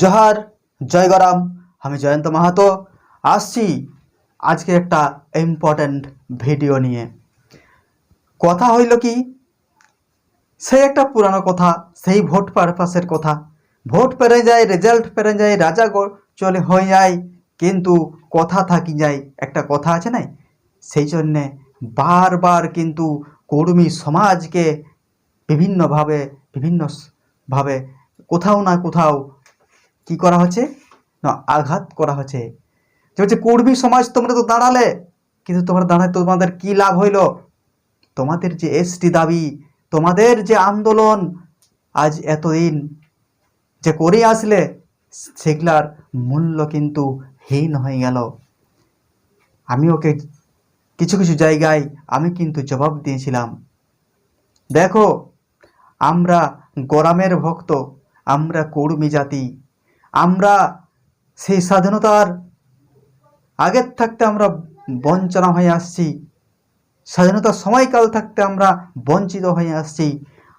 জোহার জয় গরাম আমি জয়ন্ত মাহাতো। আসছি আজকে একটা ইম্পর্ট্যান্ট ভিডিও নিয়ে। কথা হইল কি, সেই একটা পুরানো কথা, সেই ভোট পারপাসের কথা। ভোট পেরে যায় রেজাল্ট পেরে যায়, রাজা চলে হয়ে যায় কিন্তু কথা থাকি যায়, একটা কথা আছে নাই? সেই জন্যে বারবার কিন্তু কর্মী সমাজকে বিভিন্নভাবে বিভিন্নভাবে কোথাও না কোথাও কি করা হচ্ছে? না, আঘাত করা হচ্ছে। যে হচ্ছে, কর্মী সমাজ তোমরা তো দাঁড়ালে, কিন্তু তোমরা দাঁড়ায় তোমাদের কি লাভ হইল? তোমাদের যে এসটি দাবি, তোমাদের যে আন্দোলন, আজ এতদিন যে করে আসলে, সেগুলার মূল্য কিন্তু হীন হয়ে গেল। আমি ওকে কিছু কিছু জায়গায় আমি কিন্তু জবাব দিয়েছিলাম। দেখো, আমরা গরামের ভক্ত, আমরা কর্মী জাতি আমরা সেই স্বাধীনতার আগের থাকতে আমরা বঞ্চনা হয়ে আসছি, স্বাধীনতার সময়কাল থাকতে আমরা বঞ্চিত হয়ে আসছি।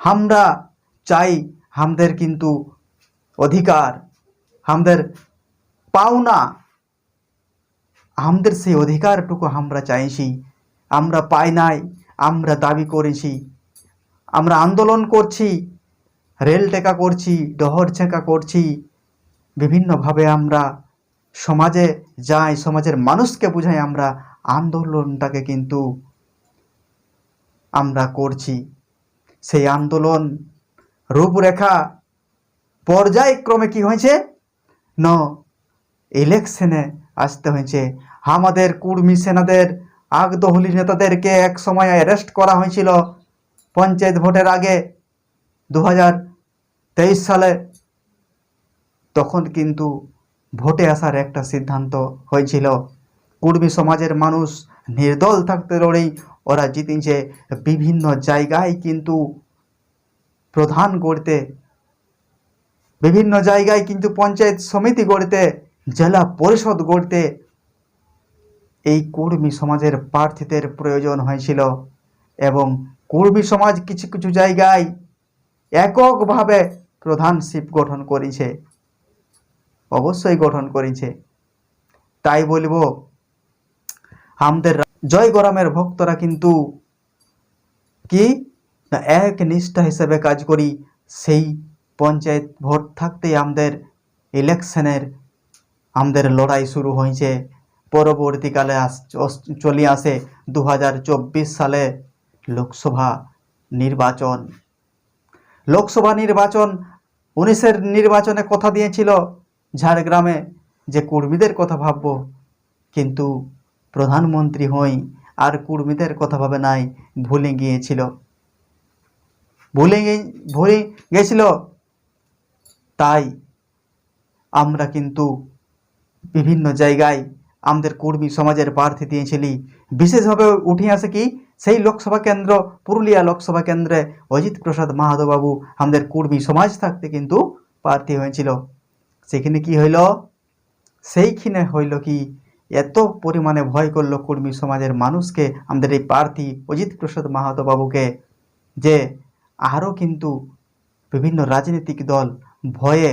আমরা চাই আমাদের কিন্তু অধিকার, আমাদের পাওনা, আমাদের সেই অধিকারটুকু আমরা চাইছি। আমরা পাই নাই, আমরা দাবি করেছি। আমরা আন্দোলন করছি, রেল টেকা করছি, ডহর ছেঁকা করছি। বিভিন্নভাবে আমরা সমাজে যাই, সমাজের মানুষকে বুঝাই আমরা আন্দোলনটাকে কিন্তু আমরা করছি। সেই আন্দোলন রূপরেখা পর্যায়ক্রমে কি হয়েছে? ন, ইলেকশনে আসতে হয়েছে। আমাদের কুর্মী সেনাদের, আগদহলি নেতাদেরকে এক সময় অ্যারেস্ট করা হয়েছিল পঞ্চায়েত ভোটের আগে। দু হাজার তেইশ সালে তখন কিন্তু ভোটে আসার একটা সিদ্ধান্ত হয়েছিল। কুর্মী সমাজের মানুষ নির্দল থাকতে লড়েই ওরা জিতেছে বিভিন্ন জায়গায় কিন্তু প্রধান গড়তে, বিভিন্ন জায়গায় কিন্তু পঞ্চায়েত সমিতি গড়তে, জেলা পরিষদ গড়তে এই কর্মী সমাজের প্রার্থীদের প্রয়োজন হয়েছিল এবং কর্মী সমাজ কিছু কিছু জায়গায় এককভাবে প্রধানশিপ গঠন করেছে। অবশ্যই গঠন করেছে। তাই বলব আমাদের জয় গরমের ভক্তরা কিন্তু কি? না, এক নিষ্ঠা হিসেবে কাজ করি, সেই পঞ্চায়েত ভোট থাকতেই আমাদের ইলেকশনের আমাদের লড়াই শুরু হয়েছে। পরবর্তীকালে চলে আসে দু হাজার চব্বিশ সালে লোকসভা নির্বাচন। লোকসভা নির্বাচন উনিশের নির্বাচনে কথা দিয়েছিল ঝাড়গ্রামে যে কর্মীদের কথা ভাবব, কিন্তু প্রধানমন্ত্রী হই আর কর্মীদের কথা ভাবে নাই, ভুলে গিয়েছিল। ভুলে ভুলে গেছিল তাই আমরা কিন্তু বিভিন্ন জায়গায় আমাদের কর্মী সমাজের প্রার্থী দিয়েছিলি। বিশেষভাবে উঠে আসে কি? সেই লোকসভা কেন্দ্র, পুরুলিয়া লোকসভা কেন্দ্রে অজিত প্রসাদ মাহাতো বাবু আমাদের কর্মী সমাজ থাকতে কিন্তু প্রার্থী হয়েছিল। সেখানে কি হইল? সেইখানে হইল কি? এত পরিমাণে ভয় করল কর্মী সমাজের মানুষকে, আমাদের এই প্রার্থী অজিত প্রসাদ মাহাতো বাবুকে, যে আরও কিন্তু বিভিন্ন রাজনৈতিক দল ভয়ে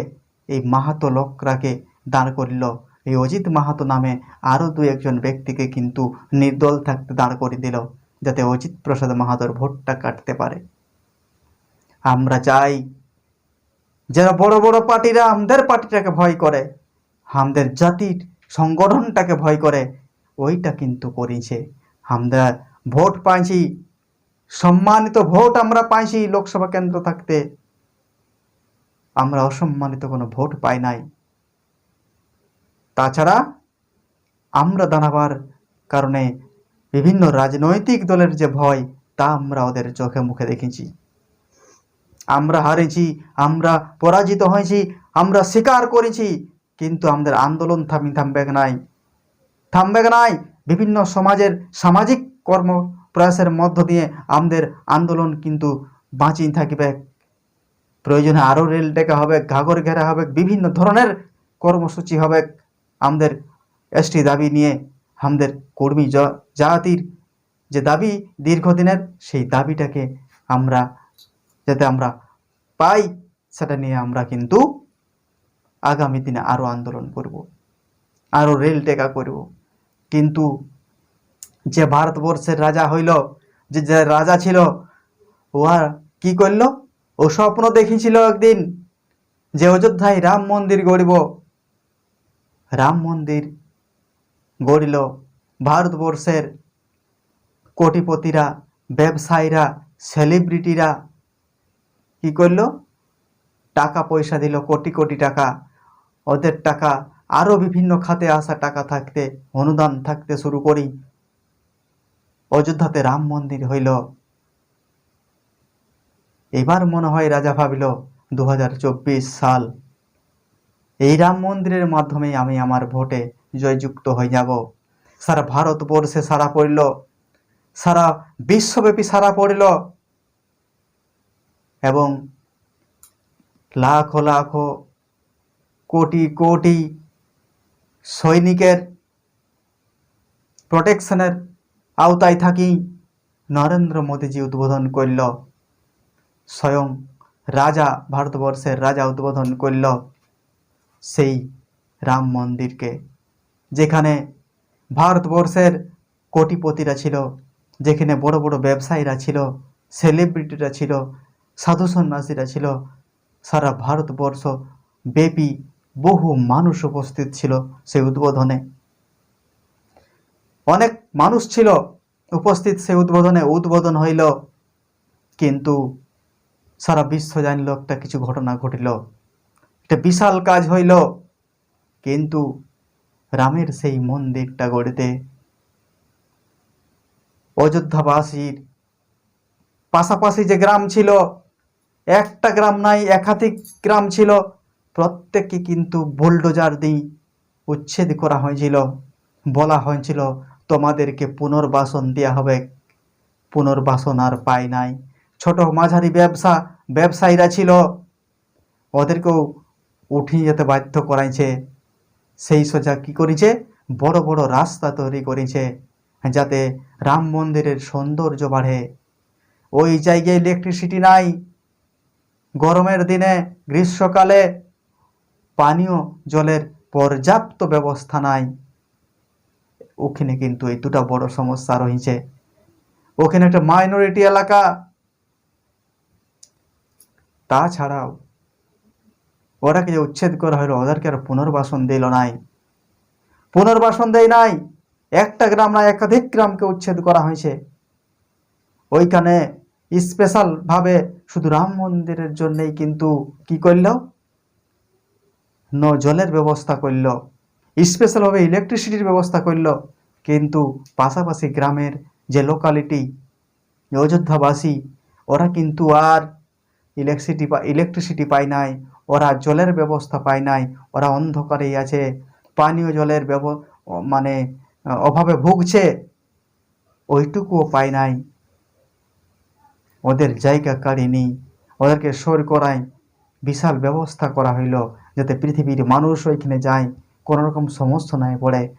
এই মাহাতো লোকরাকে দাঁড় করিল। এই অজিত মাহাতো নামে আরও দু একজন ব্যক্তিকে কিন্তু নির্দল থাকতে দাঁড় করে দিল, যাতে অজিত প্রসাদ মাহাতোর ভোটটা কাটতে পারে। আমরা চাই যারা বড় বড় পার্টিরা আমাদের পার্টিটাকে ভয় করে, আমাদের জাতির সংগঠনটাকে ভয় করে, ওইটা কিন্তু করেছে। আমরা ভোট পাইছি, সম্মানিত ভোট আমরা পাইছি লোকসভা কেন্দ্র থাকতে। আমরা অসম্মানিত কোনো ভোট পাই নাই। তাছাড়া আমরা দাঁড়াবার কারণে বিভিন্ন রাজনৈতিক দলের যে ভয়, তা আমরা ওদের চোখে মুখে দেখেছি। আমরা হারেছি, আমরা পরাজিত হয়েছি, আমরা স্বীকার করেছি, কিন্তু আমাদের আন্দোলন থামি থামবে নাই। থামবে নাই। বিভিন্ন সমাজের সামাজিক কর্ম প্রয়াসের মধ্য দিয়ে আমাদের আন্দোলন কিন্তু বাঁচিয়ে থাকবে। প্রয়োজনে আরও রেল টেকা হবে ঘাগর ঘেরা হবে, বিভিন্ন ধরনের কর্মসূচি হবে। আমাদের এসটি দাবি নিয়ে আমাদের কর্মী জাতির যে দাবি দীর্ঘদিনের, সেই দাবিটাকে আমরা যাতে আমরা পাই, সেটা নিয়ে আমরা কিন্তু আগামী দিনে আরও আন্দোলন করব আরও রেল টেকা করব। কিন্তু যে ভারতবর্ষের রাজা হইল, যে যে রাজা ছিল, উহা কি করল? ও স্বপ্ন দেখিছিল একদিন যে অযোধ্যায় রাম মন্দির গড়িব। রাম মন্দির গড়িল ভারতবর্ষের কোটিপতিরা, ব্যবসায়ীরা সেলিব্রিটিরা কি করল? টাকা পয়সা দিল, কোটি কোটি টাকা, ওদের টাকা আরও বিভিন্ন খাতে আসা টাকা থাকতে, অনুদান থাকতে শুরু করি। অযোধ্যাতে রাম মন্দির হইল। এবার মনে হয় রাজা ভাবিল দু হাজার চব্বিশ সাল, এই রাম মন্দিরের মাধ্যমে আমি আমার ভোটে জয়যুক্ত হয়ে যাব। সারা ভারতবর্ষে সারা পড়ল, সারা বিশ্বব্যাপী সারা পড়ল। এবং লাখো লাখো কোটি কোটি সৈনিকের প্রোটেকশনের আওতায় থাকি নরেন্দ্র মোদীজি উদ্বোধন করল। স্বয়ং রাজা, ভারতবর্ষের রাজা উদ্বোধন করল সেই রাম মন্দিরকে, যেখানে ভারতবর্ষের কোটিপতিরা ছিল, যেখানে বড় বড় ব্যবসায়ীরা ছিল সেলিব্রিটিরা ছিল সাধু সন্ন্যাসীরা ছিল সারা ভারতবর্ষ ব্যাপী বহু মানুষ উপস্থিত ছিল সেই উদ্বোধনে। অনেক মানুষ ছিল উপস্থিত সেই উদ্বোধনে। উদ্বোধন হইল, কিন্তু সারা বিশ্ব জানিল একটা কিছু ঘটনা ঘটিল। একটা বিশাল কাজ হইল, কিন্তু রামের সেই মন্দিরটা গড়িতে অযোধ্যাবাসীর পাশাপাশি যে গ্রাম ছিল একটা গ্রাম নাই, একাধিক গ্রাম ছিল। প্রত্যেককে কিন্তু বুলডোজার দিয়ে উচ্ছেদ করা হয়েছিল, বলা হয়েছিল, তোমাদেরকে পুনর্বাসন দেওয়া হবে। পুনর্বাসন আর পায় নাই। ছোট মাঝারি ব্যবসা, ব্যবসায়ীরা ছিল। ওদেরকেও উঠিয়ে যেতে বাধ্য করাইছে। সেই সোজা কি করেছে? বড় বড় রাস্তা তৈরি করেছে, যাতে রাম মন্দিরের সৌন্দর্য বাড়ে। ওই জায়গায় ইলেকট্রিসিটি নাই। গরমের দিনে গ্রীষ্মকালে পানীয় জলের পর্যাপ্ত ব্যবস্থা নাই। ওখানে কিন্তু এই দুটা বড় সমস্যা রয়েছে। ওখানে একটা মাইনরিটি এলাকা। তাছাড়াও ওরাকে যে উচ্ছেদ করা হলো, ওদেরকে আর পুনর্বাসন দিল নাই। পুনর্বাসন দেয় নাই। একটা গ্রাম না, একাধিক গ্রামকে উচ্ছেদ করা হয়েছে। ওইখানে স্পেশাল ভাবে শুধু রাম মন্দিরের জন্যই কিন্তু কি করল? ন জলের ব্যবস্থা করল। স্পেশালভাবে ইলেকট্রিসিটির ব্যবস্থা করল। কিন্তু পাশাপাশি গ্রামের যে লোকালিটি অযোধ্যাবাসী, ওরা কিন্তু আর ইলেকট্রিসিটি ইলেকট্রিসিটি পায় নাই, ওরা জলের ব্যবস্থা পায় নাই, ওরা অন্ধকারেই আছে, পানীয় জলের ব্যব মানে অভাবে ভুগছে, ওইটুকুও পায় নাই। ওদের জায়গা কাড়িনি ওদেরকে সর করায় বিশাল ব্যবস্থা করা হইল যাতে পৃথিবীর মানুষ ওইখানে যায় কোনো রকম সমস্যা নাই পড়ে।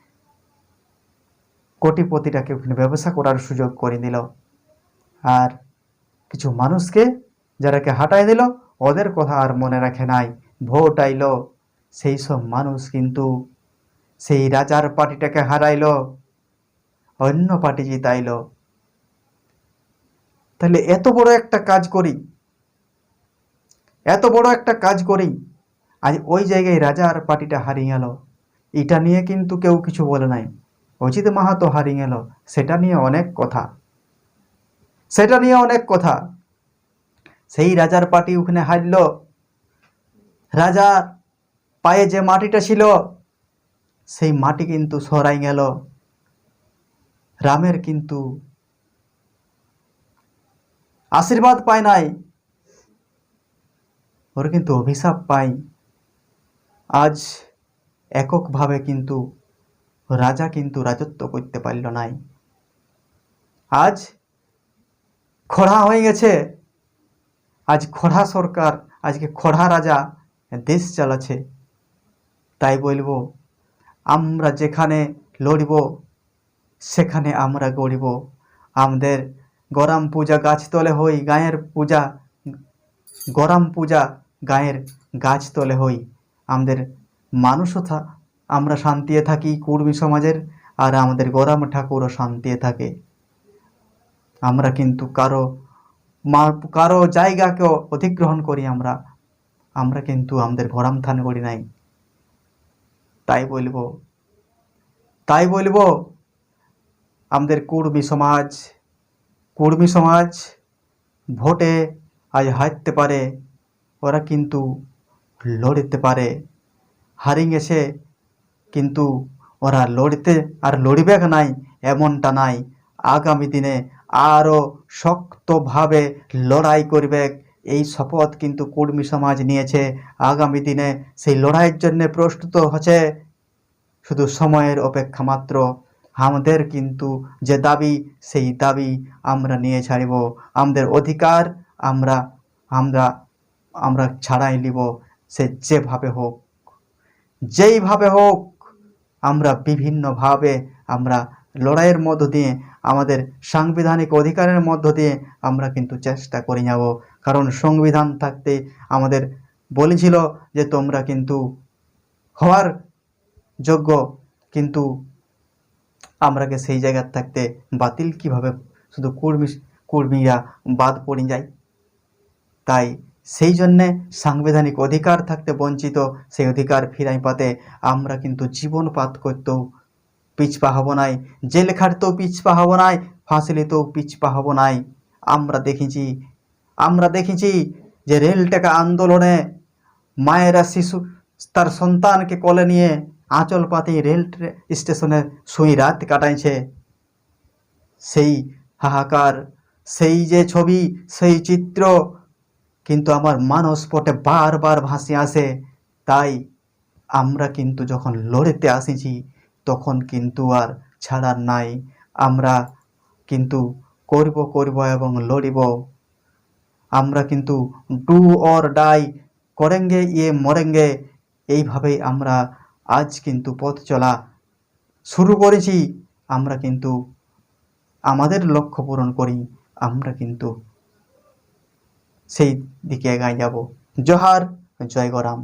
কোটিপতিটাকে ওখানে ব্যবসা করার সুযোগ করে দিল। আর কিছু মানুষকে যারাকে হাঁটাই দিল, ওদের কথা আর মনে রাখে নাই। ভোট আইলো, সেই সব মানুষ কিন্তু সেই রাজার পার্টিটাকে হারাইল, অন্য পার্টি জিতাইলো। তাহলে এত বড় একটা কাজ করি। এত বড় একটা কাজ করি। আজ ওই জায়গায় রাজার পার্টিটা হারিয়ে গেল। এটা নিয়ে কিন্তু কেউ কিছু বলে নাই। অজিত মাহাতো হারিয়ে গেল। সেটা নিয়ে অনেক কথা। সেটা নিয়ে অনেক কথা। সেই রাজার পার্টি ওখানে হারল। রাজার পায়ে যে মাটিটা ছিল, সেই মাটি কিন্তু সরাই গেল। রামের কিন্তু আশীর্বাদ পায় নাই। ওর কিন্তু অভিশাপ পাই। আজ এককভাবে কিন্তু রাজা কিন্তু রাজত্ব করতে পারল নাই। আজ খড়া হয়ে গেছে। আজ খড়া সরকার, আজকে খড়া রাজা দেশ চালাচ্ছে। তাই বলব, আমরা যেখানে লড়ব, সেখানে আমরা গড়িব। আমাদের গরম পূজা গাছতলে হই, গায়ের পূজা, গরম পূজা গায়ের গাছতলে হই। আমাদের মানুষও থা, আমরা শান্তিতে থাকি কুর্মী সমাজের, আর আমাদের গরাম ঠাকুরও শান্তিতে থাকে। আমরা কিন্তু কারও মা- কারও জায়গাকেও অধিগ্রহণ করি আমরা। আমরা কিন্তু আমাদের গরাম থান করি নাই। তাই বলব তাই বলব, আমাদের কুর্মী সমাজ কুর্মী সমাজ ভোটে আজ হারতে পারে, ওরা কিন্তু লড়তে পারে। হারি গেছে কিন্তু ওরা লড়তে আর লড়বে নাই এমনটা নাই। আগামী দিনে আরও শক্তভাবে লড়াই করবে এই শপথ কিন্তু কর্মী সমাজ নিয়েছে। আগামী দিনে সেই লড়াইয়ের জন্য প্রস্তুত হচ্ছে শুধু সময়ের অপেক্ষা মাত্র। আমাদের কিন্তু যে দাবি, সেই দাবি আমরা নিয়ে ছাড়িব। আমাদের অধিকার আমরা আমরা আমরা ছাড়াই নিব। সে যেভাবে হোক, যেইভাবে হোক, আমরা বিভিন্নভাবে আমরা লড়াইয়ের মধ্য দিয়ে, আমাদের সাংবিধানিক অধিকারের মধ্য দিয়ে আমরা কিন্তু চেষ্টা করে যাব কারণ সংবিধান থাকতে আমাদের বলেছিল যে তোমরা কিন্তু হওয়ার যোগ্য কিন্তু আমরাকে সেই জায়গার থাকতে বাতিল কীভাবে? শুধু কর্মী, কর্মীরা বাদ পড়ে যায়। তাই সেই জন্যে সাংবিধানিক অধিকার থাকতে বঞ্চিত, সেই অধিকার ফিরাই পাতে আমরা কিন্তু জীবনপাত করতেও পিছপা হব নাই। জেল খাটতেও পিছপা হব নাই, ফাঁসি নিতেও পিছপা হব নাই। আমরা দেখেছি আমরা দেখেছি যে রেল টেকা আন্দোলনে মায়েরা শিশু, তার সন্তানকে কোলে নিয়ে আঁচল পাতি রেল স্টেশনে শুই রাত কাটাইছে। সেই হাহাকার, সেই যে ছবি, সেই চিত্র, কিন্তু আমার মানসপটে বারবার ভাসে আসে। তাই আমরা কিন্তু যখন লড়েতে আসিছি, তখন কিন্তু আর ছাড়ার নাই। আমরা কিন্তু করব করব এবং লড়িব। আমরা কিন্তু ডু অর ডাই, করেঙ্গে ইয়ে মরেঙ্গে, এইভাবেই আমরা আজ কিন্তু পথ চলা শুরু করেছি। আমরা কিন্তু আমাদের লক্ষ্য পূরণ করি। আমরা কিন্তু সেই দিকে এগায় যাব। জহার, জয় গরাম।